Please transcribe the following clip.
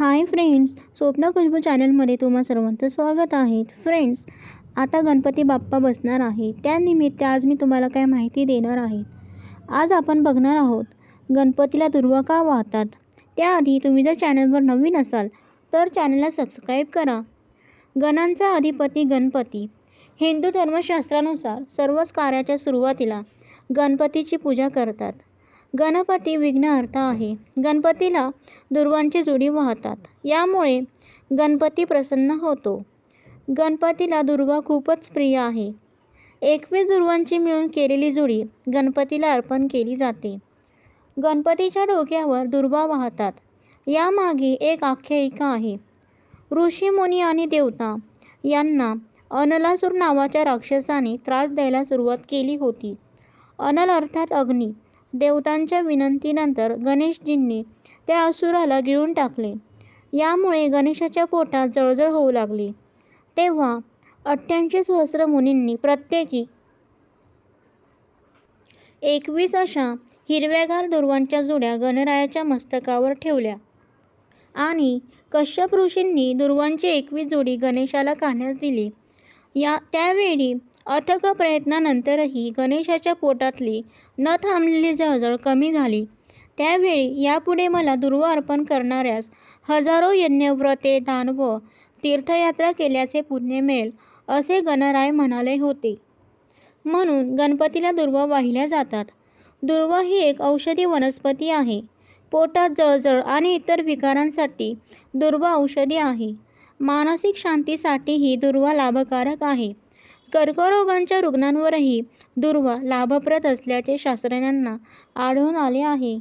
Hi friends स्वप्न खुशबू चॅनलमध्ये तुम्हा सर्वांचं स्वागत आहे. फ्रेंड्स आता गणपती बाप्पा बसणार आहे. त्यानिमित्त आज मी तुम्हाला काय माहिती देणार आहे. आज आपण बघणार आहोत गणपतीला दुर्वा का वाहतात? त्याआधी तुम्ही जर चॅनलवर नवीन असाल तर चॅनलला सबस्क्राईब करा. गणांचा अधिपती गणपती. हिंदू धर्मशास्त्रानुसार सर्वच कार्याच्या सुरुवातीला गणपतीची पूजा करतात. गणपती विघ्नहर्ता आहे. गणपतीला दुर्वांची जुडी वाहतात. यामुळे गणपती प्रसन्न होतो. गणपतीला दुर्वा खूपच प्रिय आहे. एकवीस दुर्वांची मिळून केलेली जुडी गणपतीला अर्पण केली जाते. गणपतीच्या डोक्यावर दुर्वा वाहतात. यामागे एक आख्यायिका आहे. ऋषीमुनी आणि देवता यांना अनलासूर नावाच्या राक्षसाने त्रास द्यायला सुरुवात केली होती. अनल अर्थात अग्नी. देवतांच्या विनंतीनंतर गणेशजींनी त्या असुराला गिळून टाकले. यामुळे गणेशाच्या पोटात जळजळ होऊ लागली. तेव्हा अठ्ठ्याऐंशी सहस्र मुनींनी प्रत्येकी एकवीस अशा हिरव्यागार दुर्वांच्या जुड्या गणरायाच्या मस्तकावर ठेवल्या. आणि कश्यप ऋषींनी दुर्वांची एकवीस जोडी गणेशाला खाण्यास दिली. या त्यावेळी अथक प्रयत्नानंतरही गणेशाच्या पोटातली न थांबलेली जळजळ कमी झाली. त्यावेळी यापुढे मला दुर्वा अर्पण करणाऱ्यास हजारो यज्ञव्रते दान व तीर्थयात्रा केल्याचे पुण्य मिळेल असे गणराय म्हणाले होते. म्हणून गणपतीला दुर्वा वाहिल्या जातात. दुर्वा ही एक औषधी वनस्पती आहे. पोटात जळजळ आणि इतर विकारांसाठी दुर्वा औषधी आहे. मानसिक शांतीसाठीही दुर्वा लाभकारक आहे. कर्करोगांच्या रुग्णांवरही दुर्वा लाभप्रद असल्याचे शास्त्रज्ञांना आढळून आले आहे.